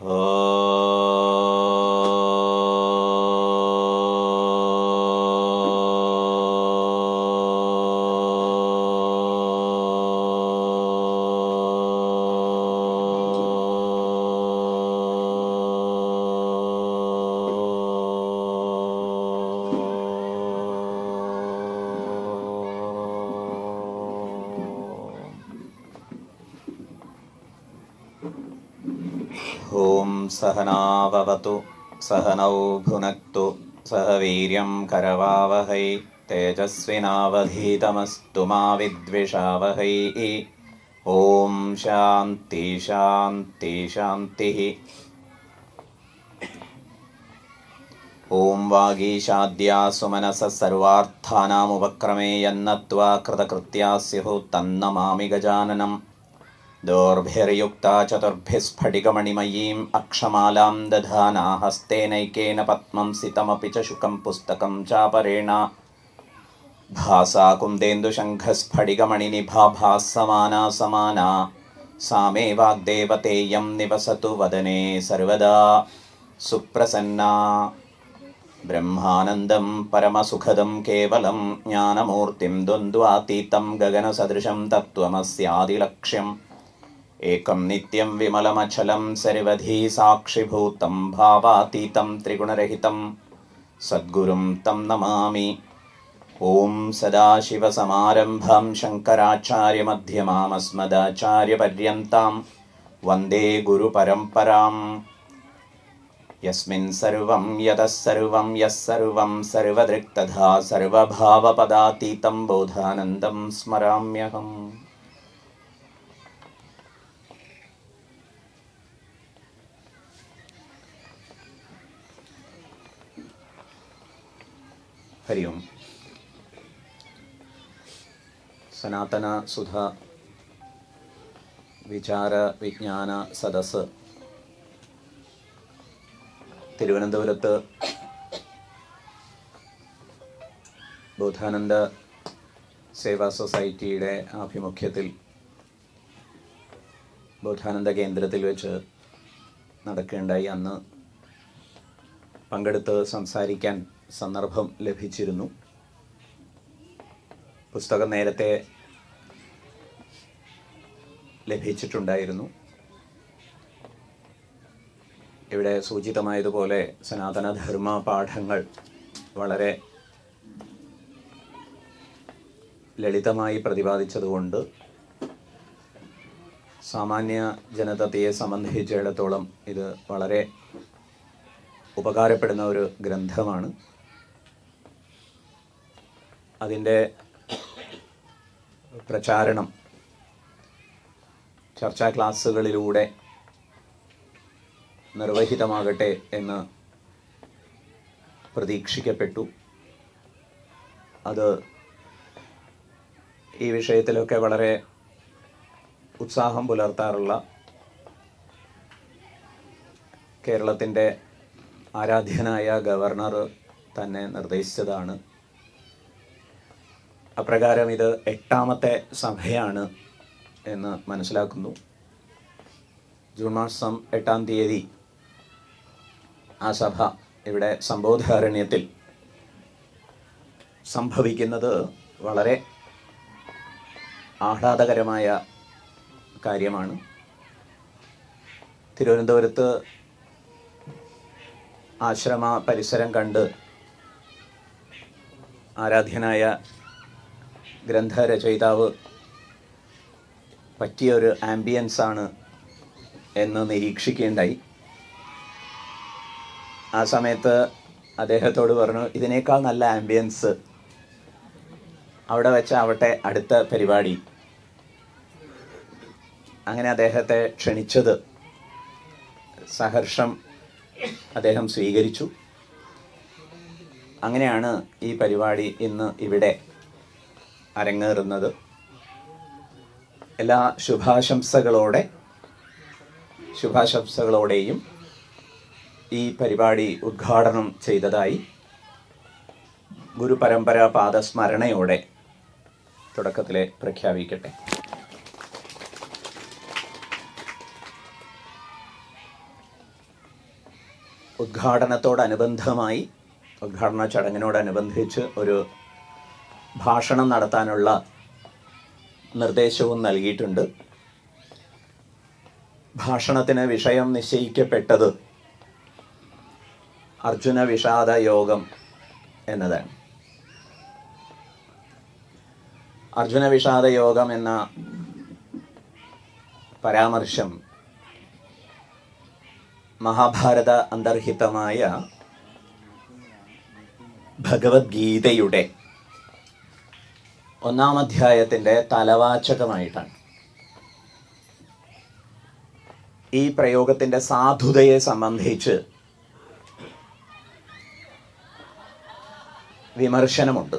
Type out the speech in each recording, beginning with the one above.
어... सहनाववतु सहनौ भुनक्तु सह वीर्यं करवावहै तेजस्विनावधीतमस्तु मा विद्विषावहै ॐ शान्ति शान्ति शान्तिः। ॐ वागीशाद्या सुमनसः सर्वार्थानामुपक्रमे यन्नत्वा कृतकृत्या स्युः तन्नमामि गजाननम् दोर्भिर्युक्ता चतुर्भिः स्फटिकमणिमयीम् अक्षमालां दधाना हस्तेनैकेन पद्मं सितमपि च शुकं पुस्तकं चापरेण। भासा कुन्देन्दुशङ्खस्फटिकमणिनिभा भासमाना समाना। सा मे वाग्देवतेयं निवसतु वदने सर्वदा। सुप्रसन्ना। ब्रह्मानन्दं परमसुखदं केवलं ज्ञानमूर्तिं द्वन्द्वातीतं गगनसदृशं तत्त्वमस्यादिलक्ष्यम् एकं नित्यं विमलमचलं सर्वधी साक्षिभूतं भावातीतं त्रिगुणरहितं। सद्गुरुं तं नमामि। ॐ सदाशिवसमारम्भां शङ्कराचार्यमध्यमामस्मदाचार्यपर्यन्तां वन्दे गुरुपरम्पराम् यस्मिन् सर्वं यतः सर्वं यः सर्वं सर्वदृक्तथा सर्वभावपदातीतं बोधानन्दं स्मराम्यहम् हरि ओम् സനാതനസുധ വിചാര വിജ്ഞാന സദസ് തിരുവനന്തപുരത്ത് ബോധാനന്ദ സേവാ സൊസൈറ്റിയുടെ ആഭിമുഖ്യത്തിൽ ബോധാനന്ദ കേന്ദ്രത്തിൽ വെച്ച് നടക്കുകയുണ്ടായി അന്ന് പങ്കെടുത്ത് സംസാരിക്കാൻ സന്ദർഭം ലഭിച്ചിരുന്നു. പുസ്തകം നേരത്തെ ലഭിച്ചിട്ടുണ്ടായിരുന്നു. ഇവിടെ സൂചിതമായതുപോലെ സനാതനധർമ്മ പാഠങ്ങൾ വളരെ ലളിതമായി പ്രതിപാദിച്ചതുകൊണ്ട് സാമാന്യ ജനതയെ സംബന്ധിച്ചിടത്തോളം ഇത് വളരെ ഉപകാരപ്പെടുന്ന ഒരു ഗ്രന്ഥമാണ്. അതിന്റെ പ്രചാരണം ചർച്ചാ ക്ലാസ്സുകളിലൂടെ നിർവഹിതമാകട്ടെ എന്ന് പ്രതീക്ഷിക്കപ്പെട്ടു. അത് ഈ വിഷയത്തിലൊക്കെ വളരെ ഉത്സാഹം പുലർത്താറുള്ള കേരളത്തിന്റെ ആരാധ്യനായ ഗവർണർ തന്നെ നിർദ്ദേശിച്ചതാണ്. അപ്രകാരം ഇത് എട്ടാമത്തെ സഭയാണ് എന്ന് മനസ്സിലാക്കുന്നു. ജൂൺ മാസം എട്ടാം തീയതി ആ സഭ ഇവിടെ സംബോധാരണ്യത്തിൽ സംഭവിക്കുന്നത് വളരെ ആഹ്ലാദകരമായ കാര്യമാണ്. തിരുവനന്തപുരത്ത് ആശ്രമ പരിസരം കണ്ട് ആരാധ്യനായ ഗ്രന്ഥരചയിതാവ് പറ്റിയൊരു ആംബിയൻസ് ആണ് എന്ന് നിരീക്ഷിക്കേണ്ടായി. ആ സമയത്ത് അദ്ദേഹത്തോട് പറഞ്ഞു ഇതിനേക്കാൾ നല്ല ആംബിയൻസ് അവിടെ വെച്ച് അവിടെ അടുത്ത പരിപാടി. അങ്ങനെ അദ്ദേഹത്തെ ക്ഷണിച്ചത് സഹർഷം അദ്ദേഹം സ്വീകരിച്ചു. അങ്ങനെയാണ് ഈ പരിപാടി ഇന്ന് ഇവിടെ അരങ്ങേറുന്നത്. എല്ലാ ശുഭാശംസകളോടെ ശുഭാശംസകളോടെയും ഈ പരിപാടി ഉദ്ഘാടനം ചെയ്തതായി ഗുരുപരമ്പര പാദസ്മരണയോടെ തുടക്കത്തിലെ പ്രഖ്യാപിക്കട്ടെ. ഉദ്ഘാടനത്തോടനുബന്ധമായി ഉദ്ഘാടന ചടങ്ങിനോടനുബന്ധിച്ച് ഒരു ഭാഷണം നടത്താനുള്ള നിർദ്ദേശവും നൽകിയിട്ടുണ്ട്. ഭാഷണത്തിന് വിഷയം നിശ്ചയിക്കപ്പെട്ടത് അർജുന വിഷാദ യോഗം എന്നതാണ്. അർജുന വിഷാദ യോഗം എന്ന പരാമർശം മഹാഭാരത അന്തർഹിതമായ ഭഗവത്ഗീതയുടെ ഒന്നാം അധ്യായത്തിന്റെ തലവാചകമായിട്ടാണ്. ഈ പ്രയോഗത്തിന്റെ സാധുതയെ സംബന്ധിച്ച് വിമർശനമുണ്ട്.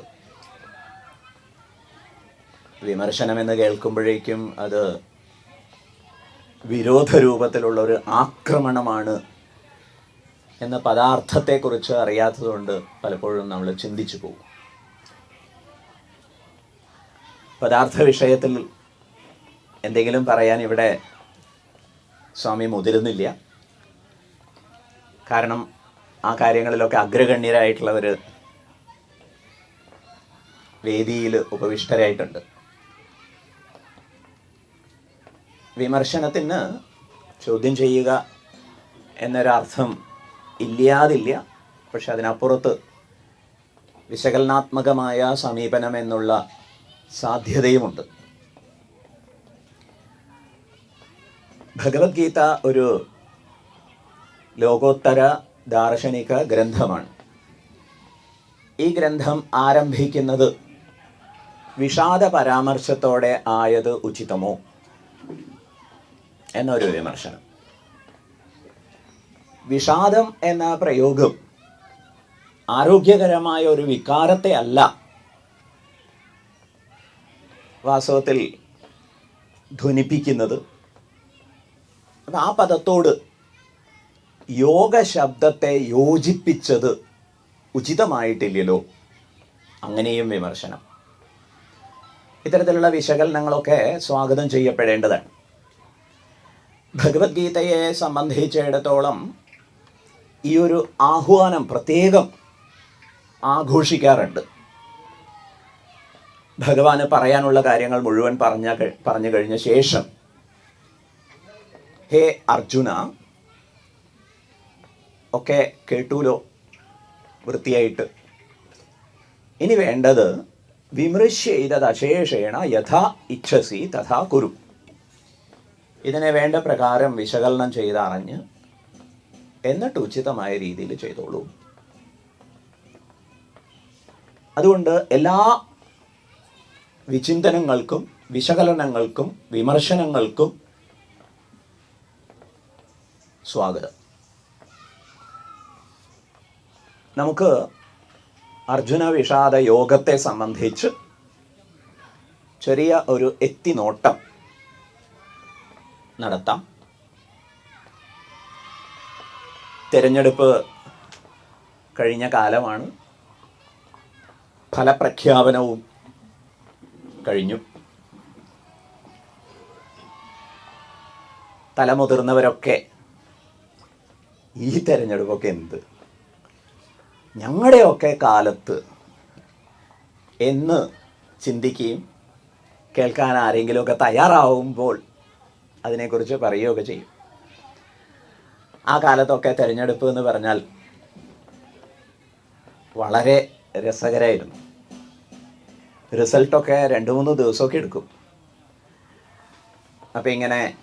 വിമർശനം എന്ന് കേൾക്കുമ്പോഴേക്കും അത് വിരോധ രൂപത്തിലുള്ള ഒരു ആക്രമണമാണ് എന്ന പദാർത്ഥത്തെക്കുറിച്ച് അറിയാത്തതുകൊണ്ട് പലപ്പോഴും നമ്മൾ ചിന്തിച്ചു പോകും. പദാർത്ഥ വിഷയത്തിൽ എന്തെങ്കിലും പറയാൻ ഇവിടെ സ്വാമി മുതിരുന്നില്ല. കാരണം ആ കാര്യങ്ങളിലൊക്കെ അഗ്രഗണ്യരായിട്ടുള്ളവർ വേദിയിൽ ഉപവിഷ്ടരായിട്ടുണ്ട്. വിമർശനത്തിന് ചോദ്യം ചെയ്യുക എന്നൊരർത്ഥം ഇല്ലാതില്ല. പക്ഷെ അതിനപ്പുറത്ത് വിശകലനാത്മകമായ സമീപനം എന്നുള്ള സാധ്യതയുമുണ്ട്. ഭഗവത്ഗീത ഒരു ലോകോത്തര ദാർശനിക ഗ്രന്ഥമാണ്. ഈ ഗ്രന്ഥം ആരംഭിക്കുന്നത് വിഷാദ പരാമർശത്തോടെ ആയത് ഉചിതമോ എന്നൊരു വിമർശനം. വിഷാദം എന്ന പ്രയോഗം ആരോഗ്യകരമായ ഒരു വികാരത്തെ അല്ല വാസ്തവത്തിൽ ധ്വനിപ്പിക്കുന്നത്. അപ്പം ആ പദത്തോട് യോഗ ശബ്ദത്തെ യോജിപ്പിച്ചത് ഉചിതമായിട്ടില്ലല്ലോ. അങ്ങനെയും വിമർശനം. ഇത്തരത്തിലുള്ള വിശകലനങ്ങളൊക്കെ സ്വാഗതം ചെയ്യപ്പെടേണ്ടതാണ്. ഭഗവത്ഗീതയെ സംബന്ധിച്ചിടത്തോളം ഈ ഒരു ആഹ്വാനം പ്രത്യേകം ആഘോഷിക്കാറുണ്ട്. ഭഗവാന് പറയാനുള്ള കാര്യങ്ങൾ മുഴുവൻ പറഞ്ഞ പറഞ്ഞു കഴിഞ്ഞ ശേഷം ഹേ അർജുന ഒക്കെ കേട്ടൂലോ വൃത്തിയായിട്ട്? ഇനി വേണ്ടത് വിമൃശ്യതശേഷേണ യഥാ ഇച്ഛസി തഥാ കുരു. ഇതിനെ വേണ്ട പ്രകാരം വിശകലനം ചെയ്തറിഞ്ഞ് എന്നിട്ട് ഉചിതമായ രീതിയിൽ ചെയ്തോളൂ. അതുകൊണ്ട് എല്ലാ വിചിന്തനങ്ങൾക്കും വിശകലനങ്ങൾക്കും വിമർശനങ്ങൾക്കും സ്വാഗതം. നമുക്ക് അർജുന വിഷാദ യോഗത്തെ സംബന്ധിച്ച് ചെറിയ ഒരു എത്തിനോട്ടം നടത്താം. തിരഞ്ഞെടുപ്പ് കഴിഞ്ഞ കാലമാണ്. ഫലപ്രഖ്യാപനവും കഴിഞ്ഞു. തലമുതിർന്നവരൊക്കെ ഈ തെരഞ്ഞെടുപ്പൊക്കെ എന്ത്? ഞങ്ങളുടെയൊക്കെ കാലത്ത് എന്ന് ചിന്തിക്കുകയും കേൾക്കാൻ ആരെങ്കിലുമൊക്കെ തയ്യാറാവുമ്പോൾ അതിനെക്കുറിച്ച് പറയുകയൊക്കെ ചെയ്യും. ആ കാലത്തൊക്കെ തിരഞ്ഞെടുപ്പ് എന്ന് പറഞ്ഞാൽ വളരെ രസകരമായിരുന്നു. റിസൾട്ടൊക്കെ രണ്ട് മൂന്ന് ദിവസമൊക്കെ എടുക്കും. അപ്പം ഇങ്ങനെ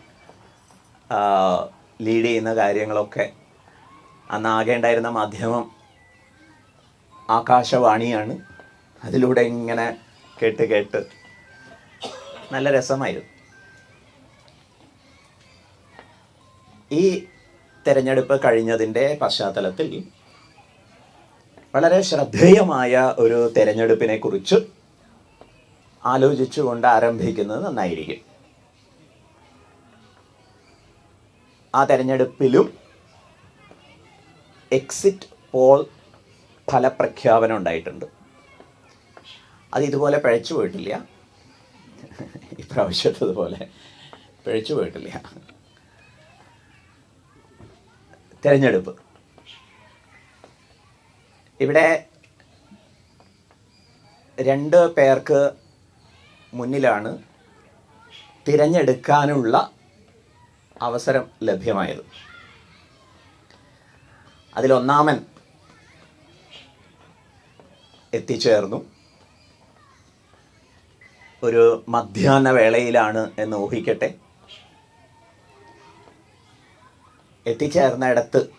ലീഡ് ചെയ്യുന്ന കാര്യങ്ങളൊക്കെ അന്ന് ആകെ ഉണ്ടായിരുന്ന മാധ്യമം ആകാശവാണിയാണ്. അതിലൂടെ ഇങ്ങനെ കേട്ട് കേട്ട് നല്ല രസമായിരുന്നു. ഈ തെരഞ്ഞെടുപ്പ് കഴിഞ്ഞതിന്റെ പശ്ചാത്തലത്തിൽ വളരെ ശ്രദ്ധേയമായ ഒരു തെരഞ്ഞെടുപ്പിനെ കുറിച്ച് ആലോചിച്ചുകൊണ്ട് ആരംഭിക്കുന്നത് നന്നായിരിക്കും. ആ തെരഞ്ഞെടുപ്പിലും എക്സിറ്റ് പോൾ ഫലപ്രഖ്യാപനം ഉണ്ടായിട്ടുണ്ട്. അത് ഇതുപോലെ പഴച്ചു പോയിട്ടില്ല. ഇപ്രാവശ്യത്തതുപോലെ പഴച്ചു പോയിട്ടില്ല. തെരഞ്ഞെടുപ്പ്. ഇവിടെ രണ്ട് പേർക്ക് മുന്നിലാണ് തിരഞ്ഞെടുക്കാനുള്ള അവസരം ലഭ്യമായത്. അതിലൊന്നാമൻ എത്തിച്ചേർന്നു. ഒരു മധ്യാഹ്ന വേളയിലാണ് എന്ന് ഊഹിക്കട്ടെ. എത്തിച്ചേർന്നിടത്ത്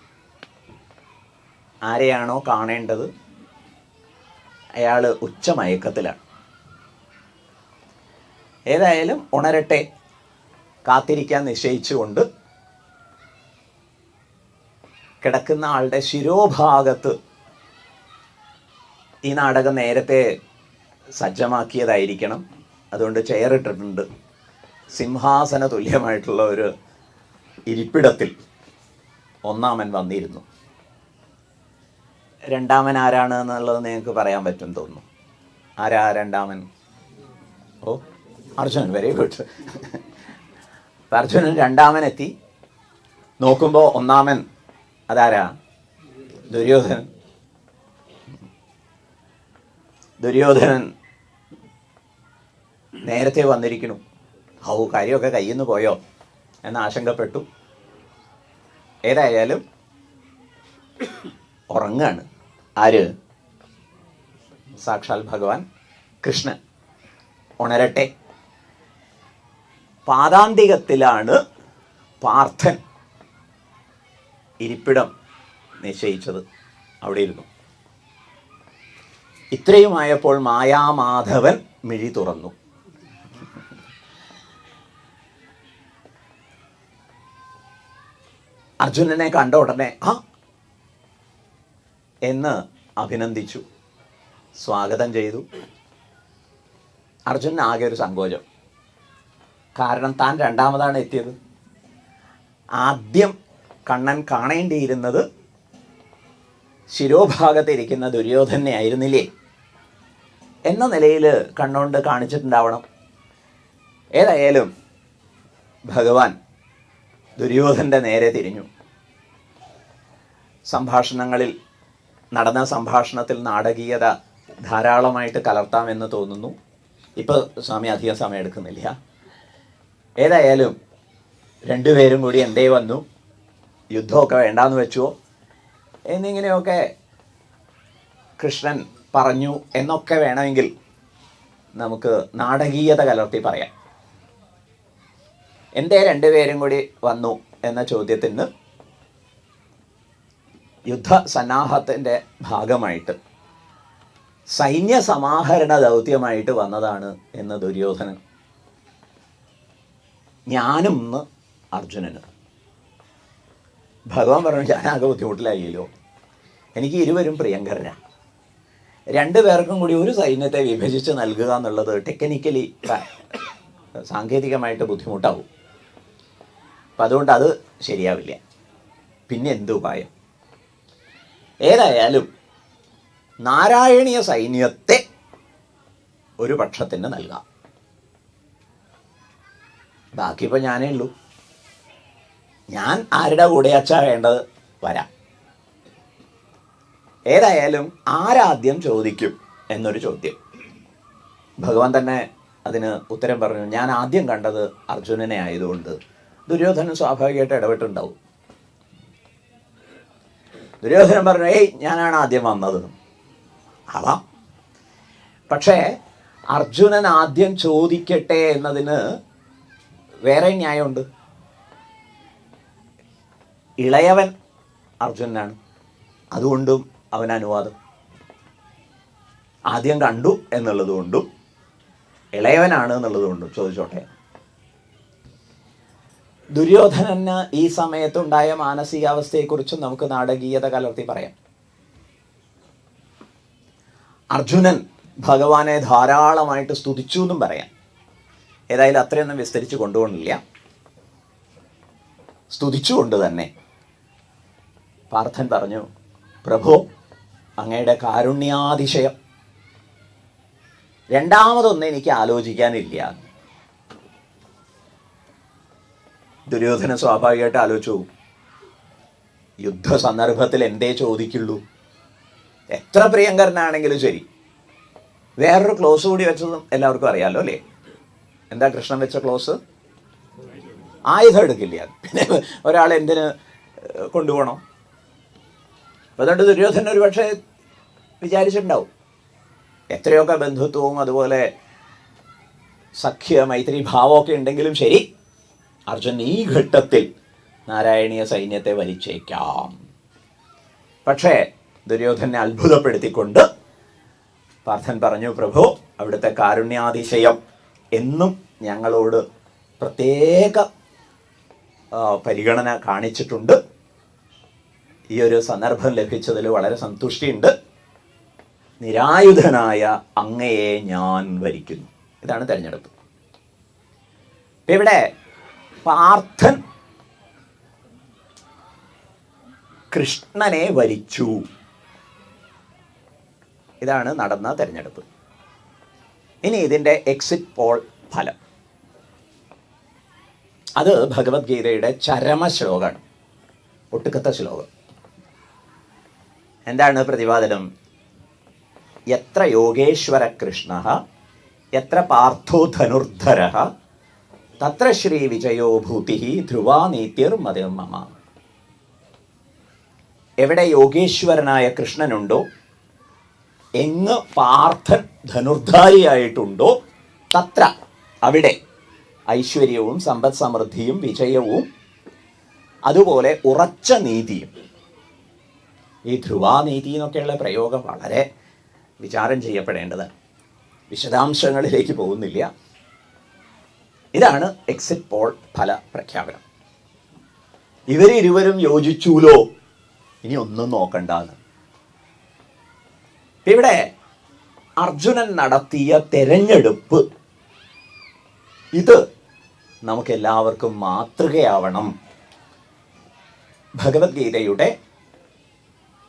ആരെയാണോ കാണേണ്ടത്? അയാൾ ഉച്ചമയക്കത്തിലാണ്. ഏതായാലും ഉണരട്ടെ. കാത്തിരിക്കാൻ നിശ്ചയിച്ചുകൊണ്ട് കിടക്കുന്ന ആളുടെ ശിരോഭാഗത്ത് ഈ നാടകം നേരത്തെ സജ്ജമാക്കിയതായിരിക്കണം. അതുകൊണ്ട് ചെയറിട്ടിട്ടുണ്ട് സിംഹാസന തുല്യമായിട്ടുള്ള ഒരു ഇരിപ്പിടത്തിൽ ഒന്നാമൻ വന്നിരുന്നു. രണ്ടാമൻ ആരാണ് എന്നുള്ളത് നിങ്ങൾക്ക് പറയാൻ പറ്റും തോന്നുന്നു. ആരാ രണ്ടാമൻ? ഓ അർജുനൻ വെരി ഗുഡ് അർജുനൻ രണ്ടാമൻ എത്തി നോക്കുമ്പോൾ ഒന്നാമൻ അതാരാ? ദുര്യോധനൻ. ദുര്യോധനൻ നേരത്തെ വന്നിരിക്കുന്നു. ഔ കാര്യമൊക്കെ കയ്യിൽ നിന്ന് പോയോ? എന്ന് ആശങ്കപ്പെട്ടു. ഏതായാലും ഉറങ്ങാണ്. ആര്? സാക്ഷാൽ ഭഗവാൻ കൃഷ്ണൻ. ഉണരട്ടെ. പാദാന്തികത്തിലാണ് പാർത്ഥൻ ഇരിപ്പിടം നിശ്ചയിച്ചത്. അവിടെ ഇരുന്നു. ഇത്രയുമായപ്പോൾ മായാമാധവൻ മിഴി തുറന്നു. അർജുനനെ കണ്ട ഉടനെ ആ! എന്ന് അഭിനന്ദിച്ചു. സ്വാഗതം ചെയ്തു. അർജുനൻ ആകെ ഒരു സങ്കോചം. കാരണം താൻ രണ്ടാമതാണ് എത്തിയത്. ആദ്യം കണ്ണൻ കാണേണ്ടിയിരുന്നത് ശിരോഭാഗത്തിരിക്കുന്ന ദുര്യോധനെ ആയിരുന്നില്ലേ? എന്ന നിലയിൽ കണ്ണുകൊണ്ട് കാണിച്ചിട്ടുണ്ടാവണം. ഏതായാലും ഭഗവാൻ ദുര്യോധന്റെ നേരെ തിരിഞ്ഞു. സംഭാഷണങ്ങളിൽ നടന്ന സംഭാഷണത്തിൽ നാടകീയത ധാരാളമായിട്ട് കലർത്താമെന്ന് തോന്നുന്നു. ഇപ്പോൾ സ്വാമി അധികം സമയം എടുക്കുന്നില്ല. ഏതായാലും രണ്ടുപേരും കൂടി എന്തേ വന്നു? യുദ്ധമൊക്കെ വേണ്ടാന്ന് വെച്ചുവോ? എന്നിങ്ങനെയൊക്കെ കൃഷ്ണൻ പറഞ്ഞു എന്നൊക്കെ വേണമെങ്കിൽ നമുക്ക് നാടകീയത കലർത്തി പറയാം. എന്തേ രണ്ടുപേരും കൂടി വന്നു എന്ന ചോദ്യത്തിന് യുദ്ധ സന്നാഹത്തിന്റെ ഭാഗമായിട്ട് സൈന്യ സമാഹരണ ദൗത്യമായിട്ട് വന്നതാണ് എന്ന് ദുര്യോധനൻ ഞാനും എന്ന് അർജുനന്. ഭഗവാൻ പറഞ്ഞു ഞാനാകെ ബുദ്ധിമുട്ടിലായില്ലോ. എനിക്ക് ഇരുവരും പ്രിയങ്കരനാണ് രണ്ടു പേർക്കും കൂടി ഒരു സൈന്യത്തെ വിഭജിച്ച് നൽകുക എന്നുള്ളത് ടെക്നിക്കലി സാങ്കേതികമായിട്ട് ബുദ്ധിമുട്ടാവും. അപ്പം അതുകൊണ്ട് അത് ശരിയാവില്ല. പിന്നെ എന്ത് ഉപായം? ഏതായാലും നാരായണീയ സൈന്യത്തെ ഒരു പക്ഷത്തിന് നൽകാം. ബാക്കി ഇപ്പം ഞാനേ ഉള്ളൂ. ഞാൻ ആരുടെ കൂടെ അച്ഛാ വേണ്ടത്? വരാം. ഏതായാലും ആരാദ്യം ചോദിക്കും എന്നൊരു ചോദ്യം. ഭഗവാൻ തന്നെ അതിന് ഉത്തരം പറഞ്ഞു ഞാൻ ആദ്യം കണ്ടത് അർജുനനെ ആയതുകൊണ്ട്. ദുര്യോധനൻ സ്വാഭാവികമായിട്ട് ഇടപെട്ടുണ്ടാവും. ദുര്യോധനൻ പറഞ്ഞു ഏയ് ഞാനാണ് ആദ്യം വന്നത്. ആവാം പക്ഷേ അർജുനൻ ആദ്യം ചോദിക്കട്ടെ എന്നതിന് വേറെ ന്യായമുണ്ട്. ഇളയവൻ അർജുനനാണ്. അതുകൊണ്ടും അവൻ അനുവാദം. ആദ്യം കണ്ടു എന്നുള്ളത് കൊണ്ടും ഇളയവനാണ് എന്നുള്ളത് കൊണ്ടും ചോദിച്ചോട്ടെ. ദുര്യോധനന് ഈ സമയത്തുണ്ടായ മാനസികാവസ്ഥയെക്കുറിച്ചും നമുക്ക് നാടകീയത കലർത്തി പറയാം. അർജുനൻ ഭഗവാനെ ധാരാളമായിട്ട് സ്തുതിച്ചു എന്നും പറയാം. ഏതായാലും അത്രയൊന്നും വിസ്തരിച്ച് കൊണ്ടുപോകണില്ല സ്തുതിച്ചുകൊണ്ട് തന്നെ പാർത്ഥൻ പറഞ്ഞു പ്രഭു അങ്ങയുടെ കാരുണ്യാതിശയം. രണ്ടാമതൊന്നും എനിക്ക് ആലോചിക്കാനില്ല. ദുര്യോധന സ്വാഭാവികമായിട്ട് ആലോചിച്ചു യുദ്ധ സന്ദർഭത്തിൽ എന്തേ ചോദിക്കുള്ളൂ? എത്ര പ്രിയങ്കരനാണെങ്കിലും ശരി. വേറൊരു ക്ലോസ് കൂടി വെച്ചതും എല്ലാവർക്കും അറിയാമല്ലോ അല്ലേ? എന്താ കൃഷ്ണൻ വെച്ച ക്ലോസ്? ആയുധം എടുക്കില്ല. പിന്നെ ഒരാൾ എന്തിന് കൊണ്ടുപോകണം? അതുകൊണ്ട് ദുര്യോധന ഒരു പക്ഷേ വിചാരിച്ചിട്ടുണ്ടാവും. എത്രയൊക്കെ ബന്ധുത്വവും അതുപോലെ സഖ്യ മൈത്രി ഭാവമൊക്കെ ഉണ്ടെങ്കിലും ശരി അർജുൻ ഈ ഘട്ടത്തിൽ നാരായണീയ സൈന്യത്തെ വലിച്ചേക്കാം. പക്ഷേ ദുര്യോധനെ അത്ഭുതപ്പെടുത്തിക്കൊണ്ട് പാർത്ഥൻ പറഞ്ഞു പ്രഭു അവിടുത്തെ കാരുണ്യാതിശയം എന്നും ഞങ്ങളോട് പ്രത്യേക പരിഗണന കാണിച്ചിട്ടുണ്ട്. ഈ ഒരു സന്ദർഭം ലഭിച്ചതിൽ വളരെ സന്തുഷ്ടിയുണ്ട്. നിരായുധനായ അങ്ങയെ ഞാൻ വരിക്കുന്നു. ഇതാണ് തിരഞ്ഞെടുപ്പ്. ഇപ്പം ഇവിടെ പാർത്ഥൻ കൃഷ്ണനെ വരിച്ചു. ഇതാണ് നടന്ന തെരഞ്ഞെടുപ്പ്. ഇനി ഇതിന്റെ എക്സിറ്റ് പോൾ ഫലം. അത് ഭഗവത്ഗീതയുടെ ചരമ ശ്ലോകമാണ് ഒട്ടുക്കത്തെ ശ്ലോകം. എന്താണ് പ്രതിപാദനം? എത്ര യോഗേശ്വര കൃഷ്ണ എത്ര പാർത്ഥോ ധനുർധര തത്ര ശ്രീ വിജയോ ഭൂതി ധ്രുവാനീത്യർ മതിർമമ. എവിടെ യോഗേശ്വരനായ കൃഷ്ണനുണ്ടോ എങ്ങ് പാർത്ഥൻ ധനുർധാരിയായിട്ടുണ്ടോ തത്ര അവിടെ ഐശ്വര്യവും സമ്പദ് സമൃദ്ധിയും വിജയവും അതുപോലെ ഉറച്ച നീതിയും. ഈ ധ്രുവാനീതി എന്നൊക്കെയുള്ള പ്രയോഗം വളരെ വിചാരം ചെയ്യപ്പെടേണ്ടതാണ് വിശദാംശങ്ങളിലേക്ക് പോകുന്നില്ല. ഇതാണ് എക്സിറ്റ് പോൾ ഫല പ്രഖ്യാപനം. ഇവരിരുവരും യോജിച്ചൂലോ? ഇനി ഒന്നും നോക്കണ്ടെന്ന്. ഇവിടെ അർജുനൻ നടത്തിയ തെരഞ്ഞെടുപ്പ്. ഇത് നമുക്ക് എല്ലാവർക്കും മാതൃകയാവണം. ഭഗവത്ഗീതയുടെ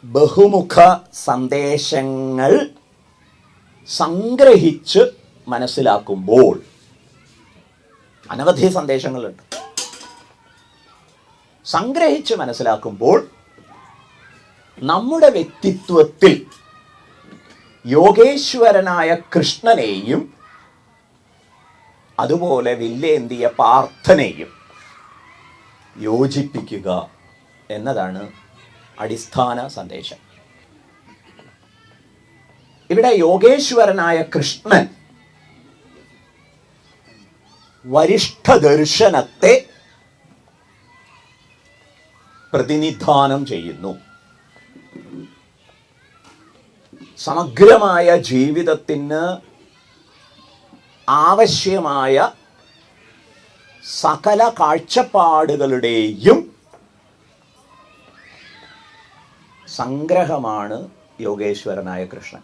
ബഹുമുഖ സന്ദേശങ്ങൾ സംഗ്രഹിച്ച് മനസ്സിലാക്കുമ്പോൾ അനവധി സന്ദേശങ്ങളുണ്ട്. സംഗ്രഹിച്ച് മനസ്സിലാക്കുമ്പോൾ നമ്മുടെ വ്യക്തിത്വത്തിൽ യോഗേശ്വരനായ കൃഷ്ണനെയും അതുപോലെ വില്ലേന്തിയ പാർത്ഥനെയും യോജിപ്പിക്കുക എന്നതാണ് അടിസ്ഥാന സന്ദേശം. ഇവിടെ യോഗേശ്വരനായ കൃഷ്ണൻ വരിഷ്ഠ ദർശനത്തെ പ്രതിനിധാനം ചെയ്യുന്നു. സമഗ്രമായ ജീവിതത്തിന് ആവശ്യമായ സകല കാഴ്ചപ്പാടുകളുടെയും സംഗ്രഹമാണ് യോഗേശ്വരനായ കൃഷ്ണൻ.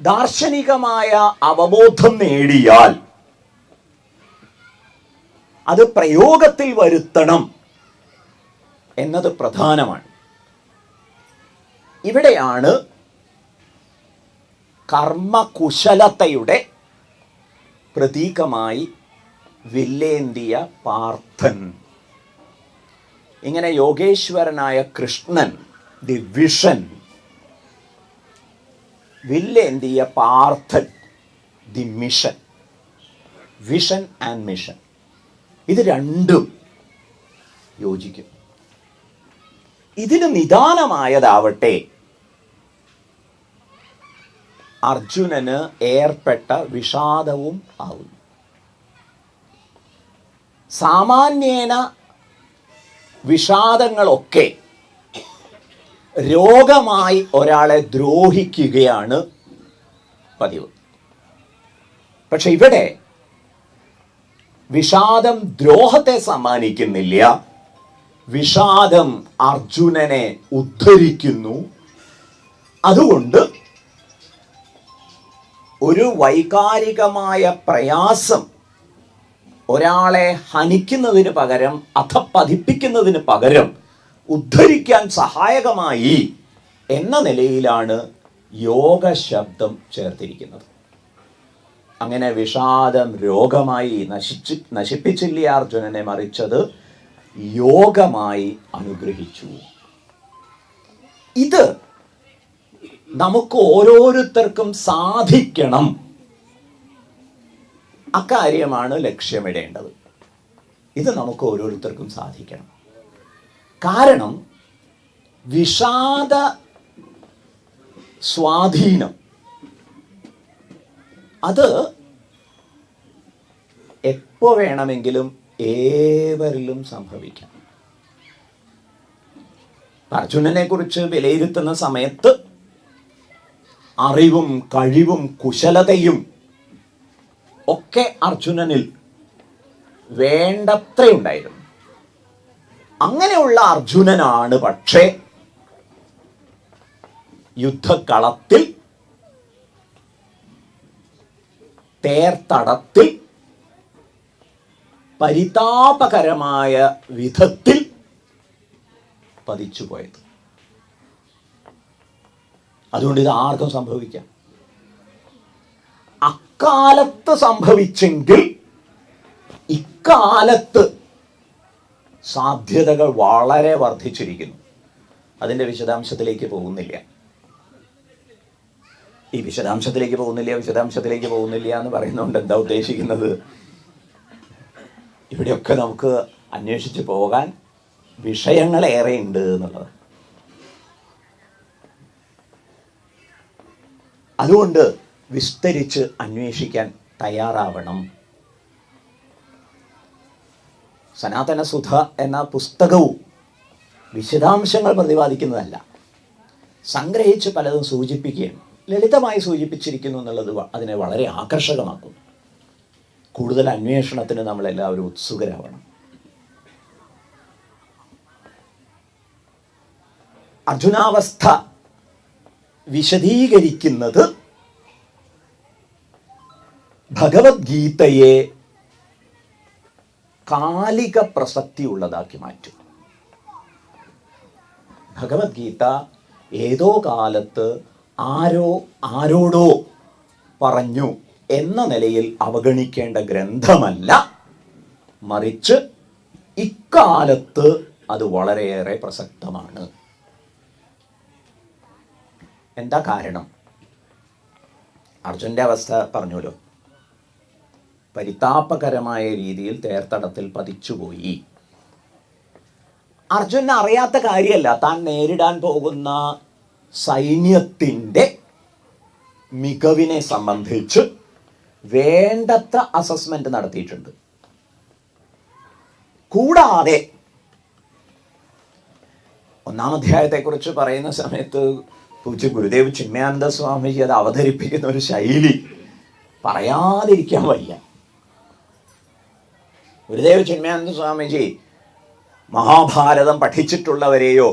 ദാർശനികമായ അവബോധം നേടിയാൽ അത് പ്രയോഗത്തിൽ വരുത്തണം എന്നത് പ്രധാനമാണ്. ഇവിടെയാണ് കർമ്മകുശലതയുടെ പ്രതീകമായി വില്ലേന്തിയ പാർത്ഥൻ. ഇങ്ങനെ യോഗേശ്വരനായ Krishnan the vision വില്ലേന്തിയ Parthan the mission vision and mission. ഇത് രണ്ടും യോജിക്കും. ഇതിന് നിദാനമായതാവട്ടെ. അർജുനന് ഏർപ്പെട്ട വിഷാദവും ആവുന്നു സാമാന്യേന വിഷാദങ്ങളൊക്കെ രോഗമായി ഒരാളെ ദ്രോഹിക്കുകയാണ് പതിവ്. പക്ഷെ ഇവിടെ വിഷാദം ദ്രോഹത്തെ സമ്മാനിക്കുന്നില്ല. വിഷാദം അർജുനനെ ഉദ്ധരിക്കുന്നു. അതുകൊണ്ട് ഒരു വൈകാരികമായ പ്രയാസം ഒരാളെ ഹനിക്കുന്നതിന് പകരം അധപ്പതിപ്പിക്കുന്നതിന് പകരം ഉദ്ധരിക്കാൻ സഹായകമായി എന്ന നിലയിലാണ് യോഗ ശബ്ദം ചേർത്തിരിക്കുന്നത്. അങ്ങനെ വിഷാദം രോഗമായി നശിച്ച് നശിപ്പിച്ചില്ല അർജുനനെ മറിച്ചത്? യോഗമായി അനുഗ്രഹിച്ചു. ഇത് നമുക്ക് ഓരോരുത്തർക്കും സാധിക്കണം. അക്കാര്യമാണ് ലക്ഷ്യമിടേണ്ടത്. ഇത് നമുക്ക് ഓരോരുത്തർക്കും സാധിക്കണം. കാരണം വിഷാദ സ്വാധീനം അത് എപ്പോൾ വേണമെങ്കിലും ഏവരിലും സംഭവിക്കാം. അർജുനനെ കുറിച്ച് വിലയിരുത്തുന്ന സമയത്ത് അറിവും കഴിവും കുശലതയും ഒക്കെ അർജുനനിൽ വേണ്ടത്രയുണ്ടായിരുന്നു. അങ്ങനെയുള്ള അർജുനനാണ് പക്ഷേ യുദ്ധക്കളത്തിൽ തേർത്തടത്തിൽ പരിതാപകരമായ വിധത്തിൽ പതിച്ചുപോയത് അതുകൊണ്ട് ഇത് ആർക്കും സംഭവിക്കാം. അക്കാലത്ത് സംഭവിച്ചെങ്കിൽ ഇക്കാലത്ത് സാധ്യതകൾ വളരെ വർദ്ധിച്ചിരിക്കുന്നു. അതിന്റെ വിശദാംശത്തിലേക്ക് പോകുന്നില്ല. ഈ വിശദാംശത്തിലേക്ക് പോകുന്നില്ല വിശദാംശത്തിലേക്ക് പോകുന്നില്ല എന്ന് പറയുന്നതുകൊണ്ട് എന്താ ഉദ്ദേശിക്കുന്നത്? ഇവിടെയൊക്കെ നമുക്ക് അന്വേഷിച്ച് പോകാൻ വിഷയങ്ങളേറെ ഉണ്ട് എന്നുള്ളത്. അതുകൊണ്ട് വിസ്തരിച്ച് അന്വേഷിക്കാൻ തയ്യാറാവണം. സനാതന സുധ എന്ന പുസ്തകവും വിശദാംശങ്ങൾ പ്രതിപാദിക്കുന്നതല്ല. സംഗ്രഹിച്ച് പലതും സൂചിപ്പിക്കുകയാണ് ലളിതമായി സൂചിപ്പിച്ചിരിക്കുന്നു എന്നുള്ളത് അതിനെ വളരെ ആകർഷകമാക്കുന്നു. കൂടുതൽ അന്വേഷണത്തിന് നമ്മളെല്ലാവരും ഉത്സുകരാവണം. അർജുനാവസ്ഥ വിശദീകരിക്കുന്നത് ഭഗവത്ഗീതയെ കാലിക പ്രസക്തിയുള്ളതാക്കി മാറ്റും. ഭഗവത്ഗീത ഏതോ കാലത്ത് ആരോ ആരോടോ പറഞ്ഞു എന്ന നിലയിൽ അവഗണിക്കേണ്ട ഗ്രന്ഥമല്ല. മറിച്ച് ഇക്കാലത്ത് അത് വളരെയേറെ പ്രസക്തമാണ്. എന്താ കാരണം? അർജുന്റെ അവസ്ഥ പറഞ്ഞല്ലോ പരിതാപകരമായ രീതിയിൽ തേർത്തടത്തിൽ പതിച്ചുപോയി. അർജുൻ അറിയാത്ത കാര്യമല്ല താൻ നേരിടാൻ പോകുന്ന സൈന്യത്തിന്റെ മികവിനെ സംബന്ധിച്ച് വേണ്ടത്ര അസസ്മെന്റ് നടത്തിയിട്ടുണ്ട്. കൂടാതെ ഒന്നാം അധ്യായത്തെക്കുറിച്ച് പറയുന്ന സമയത്ത് പൂജ്യ ഗുരുദേവ് ചിന്മയാനന്ദ സ്വാമിജി അത് അവതരിപ്പിക്കുന്ന ഒരു ശൈലി പറയാതിരിക്കാൻ വയ്യ. ഗുരുദേവ് ചിന്മയാനന്ദ സ്വാമിജി മഹാഭാരതം പഠിച്ചിട്ടുള്ളവരെയോ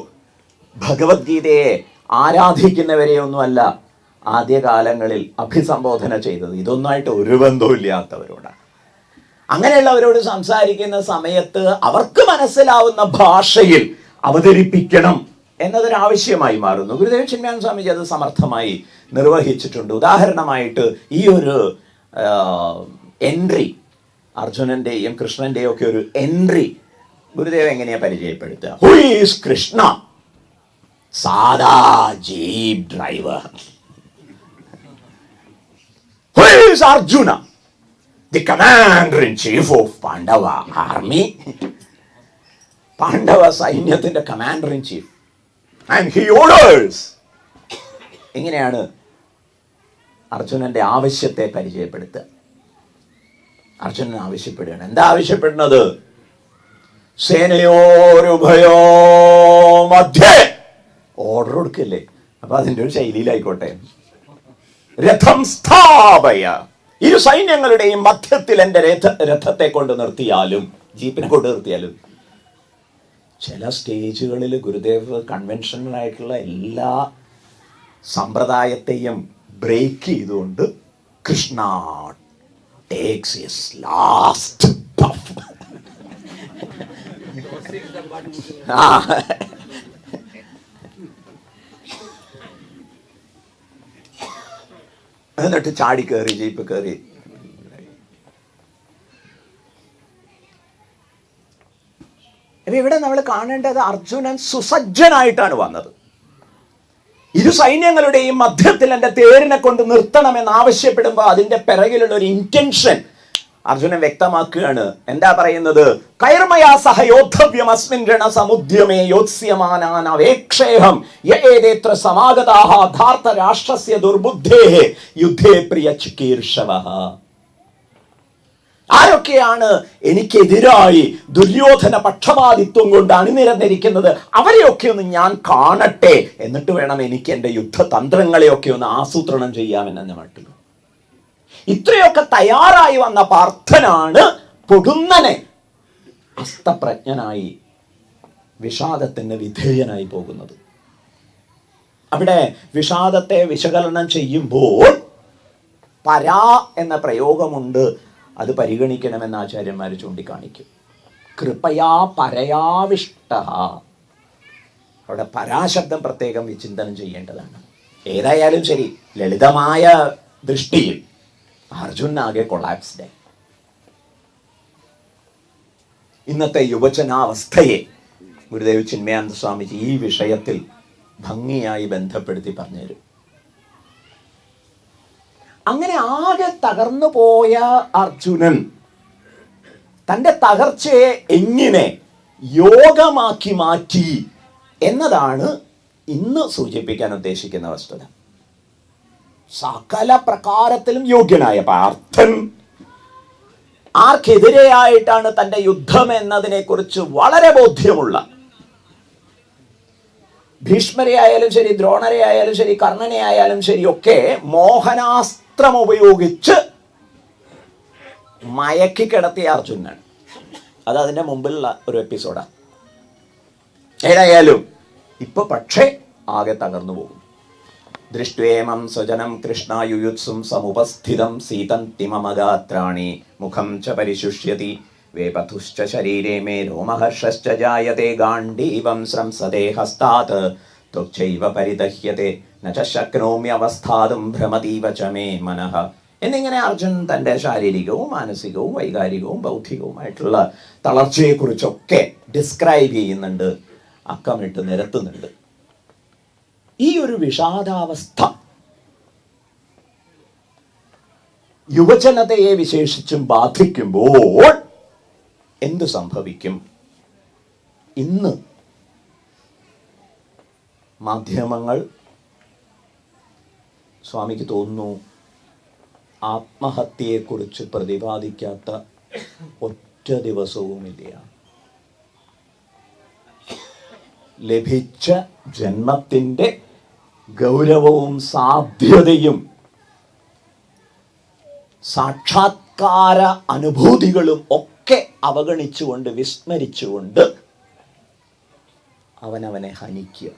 ഭഗവത്ഗീതയെ ആരാധിക്കുന്നവരെയോ ഒന്നുമല്ല ആദ്യകാലങ്ങളിൽ അഭിസംബോധന ചെയ്തത്. ഇതൊന്നായിട്ട് ഒരു ബന്ധവും ഇല്ലാത്തവരോടാണ് അങ്ങനെയുള്ളവരോട് സംസാരിക്കുന്ന സമയത്ത് അവർക്ക് മനസ്സിലാവുന്ന ഭാഷയിൽ അവതരിപ്പിക്കണം എന്നതൊരാവശ്യമായി മാറുന്നു. ഗുരുദേവ് ചിന്മയാൻ സ്വാമിജി അത് സമർത്ഥമായി നിർവഹിച്ചിട്ടുണ്ട്. ഉദാഹരണമായിട്ട് ഈ ഒരു എൻട്രി അർജുനന്റെയും കൃഷ്ണന്റെയും ഒക്കെ ഒരു എൻട്രി ഗുരുദേവ് എങ്ങനെയാ പരിചയപ്പെടുത്തുക? ഹു ഈസ് കൃഷ്ണ സാദാ jeep driver is Arjuna the commander in chief of Pandava army Pandava സൈന്യത്തിന്റെ commander in chief and he orders എങ്ങനെയാണ് അർജുനന്റെ ആവശ്യത്തെ പരിചയപ്പെടുത്തുക? അർജുനൻ ആവശ്യപ്പെടുകയാണ്. എന്താ ആവശ്യപ്പെടുന്നത്? സേനയോരുഭയോ മധ്യേ ഓർഡർ കൊടുക്കല്ലേ? അപ്പൊ അതിന്റെ ഒരു ശൈലിയിലായിക്കോട്ടെ. രഥം സ്ഥാപയ. ഇരു സൈന്യങ്ങളുടെയും മധ്യത്തിൽ എന്റെ രഥ രഥത്തെ കൊണ്ട് നിർത്തിയാലും ജീപ്പിനെ കൊണ്ട് നിർത്തിയാലും. ചില സ്റ്റേജുകളിൽ ഗുരുദേവ് കൺവെൻഷനായിട്ടുള്ള എല്ലാ സമ്പ്രദായത്തെയും ബ്രേക്ക് ചെയ്തുകൊണ്ട് കൃഷ്ണ ടേക്സ് ഹിസ് ലാസ്റ്റ് ആ. എന്നിട്ട് ചാടി കയറി ജീപ്പ് കയറി അപ്പൊ ഇവിടെ നമ്മൾ കാണേണ്ടത് അർജുനൻ സുസജ്ജനായിട്ടാണ് വന്നത്. ഇരു സൈന്യങ്ങളുടെയും മധ്യത്തിൽ എന്റെ തേരിനെ കൊണ്ട് നിർത്തണമെന്ന് ആവശ്യപ്പെടുമ്പോൾ അതിന്റെ പിറകിലുള്ള ഒരു ഇന്റൻഷൻ അർജുനൻ വ്യക്തമാക്കുകയാണ്. എന്താ പറയുന്നത്? കൈർമയാ സഹയോദ്ധവ്യം അസ്മിൻ രണസമുദ്യമേ യോത്സ്യമാനാനവേക്ഷേഹം യേതേത്ര സമാഗതാഹ ധാർത്ത രാഷ്ട്രസ്യ ദുർബുദ്ധേ യുദ്ധേ പ്രിയ ചികീർഷവഃ. ആരൊക്കെയാണ് എനിക്കെതിരായി ദുര്യോധന പക്ഷപാതിത്വം കൊണ്ട് അണിനിരന്നിരിക്കുന്നത്? അവരെയൊക്കെ ഒന്ന് ഞാൻ കാണട്ടെ. എന്നിട്ട് വേണം എനിക്ക് എന്റെ യുദ്ധതന്ത്രങ്ങളെയൊക്കെ ഒന്ന് ആസൂത്രണം ചെയ്യാമെന്ന മട്ടിൽ ഇത്രയൊക്കെ തയ്യാറായി വന്ന പാർത്ഥനാണ് പൊടുന്നനെ. അസ്തപ്രജ്ഞനായി വിഷാദത്തിന് വിധേയനായി പോകുന്നത്. അവിടെ വിഷാദത്തെ വിശകലനം ചെയ്യുമ്പോൾ പരാ എന്ന പ്രയോഗമുണ്ട്. അത് പരിഗണിക്കണമെന്ന് ആചാര്യന്മാർ ചൂണ്ടിക്കാണിക്കും. കൃപയാ പരയാവിഷ്ട അവിടെ പരാശബ്ദം പ്രത്യേകം വിചിന്തനം ചെയ്യേണ്ടതാണ്. ഏതായാലും ശരി ലളിതമായ ദൃഷ്ടിയിൽ അർജുനാകെ കൊളാപ്സ്ഡ് ഇന്നത്തെ യുവജനാവസ്ഥയെ ഗുരുദേവ് ചിന്മയാനന്ദ സ്വാമിജി ഈ വിഷയത്തിൽ ഭംഗിയായി ബന്ധപ്പെടുത്തി പറഞ്ഞുതരും. അങ്ങനെ ആകെ തകർന്നു പോയ അർജുനൻ തന്റെ തകർച്ചയെ എങ്ങനെ യോഗമാക്കി മാറ്റി എന്നതാണ് ഇന്ന് സൂചിപ്പിക്കാൻ ഉദ്ദേശിക്കുന്ന വസ്തുത. സകല പ്രകാരത്തിലും യോഗ്യനായ പാർത്ഥൻ. ആർക്കെതിരെയായിട്ടാണ് തന്റെ യുദ്ധം എന്നതിനെ കുറിച്ച് വളരെ ബോധ്യമുള്ള. ഭീഷ്മരെ ആയാലും ശരി ദ്രോണരെ ആയാലും ശരി കർണനെ ആയാലും ശരി ഒക്കെ മോഹനാസ്ത്രം ഉപയോഗിച്ച് മയക്കി കിടത്തിയ അർജുനൻ അത് അതിന്റെ മുമ്പിലുള്ള ഒരു എപ്പിസോഡാണ് ഏതായാലും ഇപ്പൊ പക്ഷേ ആകെ തകർന്നു പോകും. ദൃഷ്ട്വേമം സ്വജനം കൃഷ്ണായുയുത്സും സമുപസ്ഥിതം സീതന്തിമമഗാത്രാണി മുഖം ച പരിശുഷ്യതി. വേപഥുശ്ച ശരീരേ മേ രോമഹർഷശ്ച ജായത്തെ ഗാണ്ഡീവം ശ്രംസതേ ഹസ്താത്. ത്വക്ചൈവ പരിദഹ്യത്തെ ന ശക്നോമ്യവസ്ഥാതും ഭ്രമതീവ ച മേ മനഃ. എന്നിങ്ങനെ അർജുൻ തന്റെ ശാരീരികവും മാനസികവും വൈകാരികവും ബൗദ്ധികവുമായിട്ടുള്ള തളർച്ചയെക്കുറിച്ചൊക്കെ ഡിസ്ക്രൈബ് ചെയ്യുന്നുണ്ട്. അക്കമിട്ട് നിരത്തുന്നുണ്ട്. ഈ ഒരു വിഷാദാവസ്ഥ. യുവജനതയെ വിശേഷിച്ചും ബാധിക്കുമ്പോൾ എന്ത് സംഭവിക്കും? ഇന്ന് മാധ്യമങ്ങൾ സ്വാമിക്ക് തോന്നുന്നു ആത്മഹത്യയെക്കുറിച്ച് പ്രതിപാദിക്കാത്ത ഒറ്റ ദിവസവുമില്ല. ലഭിച്ച ജന്മത്തിന്റെ ഗൗരവവും സാധ്യതയും സാക്ഷാത്കാര അനുഭൂതികളും ഒക്കെ അവഗണിച്ചുകൊണ്ട് വിസ്മരിച്ചുകൊണ്ട് അവനവനെ ഹനിക്കുക.